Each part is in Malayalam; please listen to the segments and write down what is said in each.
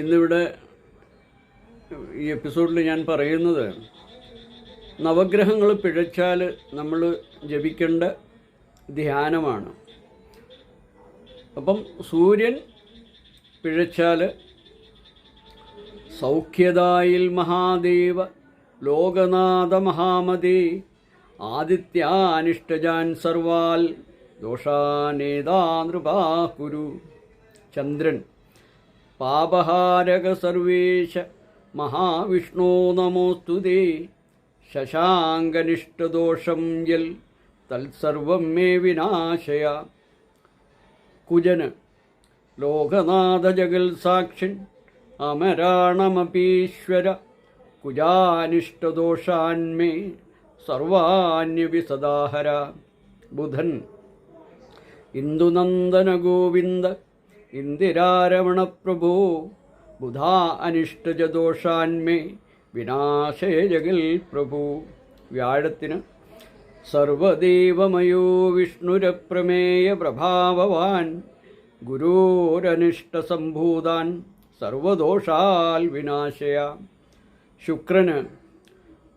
ഇന്നിവിടെ ഈ എപ്പിസോഡിൽ ഞാൻ പറയുന്നത് നവഗ്രഹങ്ങൾ പിഴച്ചാൽ നമ്മൾ ജപിക്കേണ്ട ധ്യാനമാണ്. അപ്പം സൂര്യൻ പിഴച്ചാൽ സൗഖ്യദായിൽ മഹാദേവ ലോകനാഥ മഹാമതി ആദിത്യാനിഷ്ടജാൻ സർവാൽ ദോഷാനേതാ നൃപാ കുരു ചന്ദ്രൻ. പാപഹാരക സർവേശ മഹാവിഷ്ണോ നമോസ്തുതേ ശശാങ്കനിഷ്ടദോഷം യൽ തത്സർവം മേ വിനാശയ. കുജന് ലോകനാഥ ജഗൽ സാക്ഷിൻ അമരാണമപീശ്വര കുജാനിഷ്ടദോഷാന്മേ സർവാന്യവിസദാഹര. ബുധൻ ഇന്ദുനന്ദന ഗോവിന്ദ ഇന്ദിരാരമണ പ്രഭോ ബുധാ അനിഷ്ടജദോഷാന്മേ വിനാശയ ജഗൽ പ്രഭു വ്യാഴത്തിന് സർവദേവമയോ വിഷ്ണുരപ്രമേയ പ്രഭാവവാൻ ഗുരോരനിഷ്ടസംഭൂതാൻ സർവദോഷാൽ വിനാശയ. ശുക്രന്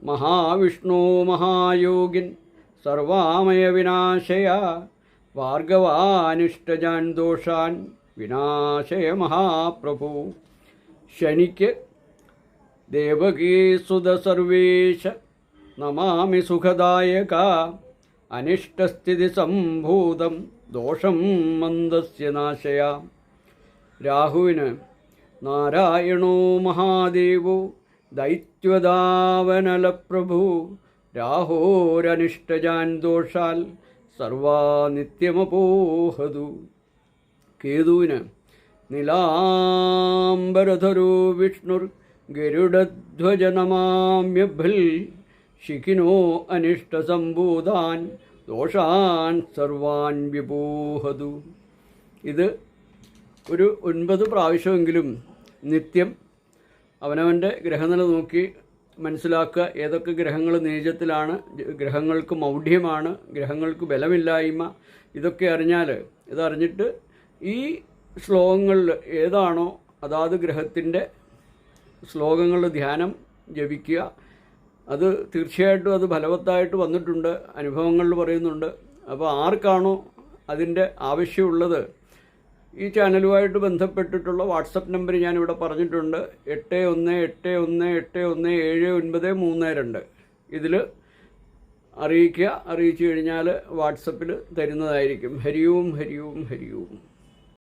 മഹാവിഷ്ണു മഹായോഗിൻ സർവാമയ വിനാശയ ഭാർഗവാനിഷ്ടജാൻ ദോഷാൻ വിനാശയ മഹാപ്രഭു ശനിക്ക് ദേവകീസുത സർവേശ നമാമി സുഖദായക അനിഷ്ടസ്ഥിതി സംഭൂതം ദോഷം മന്ദസ്യ നാശയ. രാഹുവിന് നാരായണോ മഹാദേവോ ദൈത്യദാവനലപ്രഭു രാഹോരനിഷ്ടജാൻ ദോഷാൽ സർവാ നിത്യമപോഹതു കേതുവിന് നിലാംബരധരു വിഷ്ണുർ ഗരുഡധ്വജനമാമ്യഭൽ ശിഖിനോ അനിഷ്ടസംഭൂതാൻ ദോഷാൻ സർവാൻ വിപൂഹതു ഇത് ഒരു ഒൻപത് പ്രാവശ്യമെങ്കിലും നിത്യം അവനവന്റെ ഗ്രഹനില നോക്കി മനസ്സിലാക്കുക. ഏതൊക്കെ ഗ്രഹങ്ങൾ നീചത്തിലാണ് ഗ്രഹങ്ങൾക്ക് മൗഢ്യമാണ് ഗ്രഹങ്ങൾക്ക് ബലമില്ലായ്മ ഇതൊക്കെ അറിഞ്ഞാൽ ഇതറിഞ്ഞിട്ട് ഈ ശ്ലോകങ്ങളിൽ ഏതാണോ അതാത് ഗ്രഹത്തിന്റെ ശ്ലോകങ്ങളുടെ ധ്യാനം ജപിക്കുക. അത് തീർച്ചയായിട്ടും അത് ഫലവത്തായിട്ട് വന്നിട്ടുണ്ട്. അനുഭവങ്ങളിൽ പറയുന്നുണ്ട്. അപ്പോൾ ആർക്കാണോ അതിന്റെ ആവശ്യമുള്ളത്? ഈ ചാനലുമായിട്ട് ബന്ധപ്പെട്ടിട്ടുള്ള വാട്സപ്പ് നമ്പർ ഞാനിവിടെ പറഞ്ഞിട്ടുണ്ട്. എട്ട് ഒന്ന് എട്ട് ഒന്ന് എട്ട് ഒന്ന് ഏഴ് ഒൻപത് മൂന്ന് രണ്ട്. ഇതിൽ അറിയിക്കുക. അറിയിച്ചു കഴിഞ്ഞാൽ വാട്സപ്പിൽ തരുന്നതായിരിക്കും. ഹരിയും ഹരിയും ഹരിയും.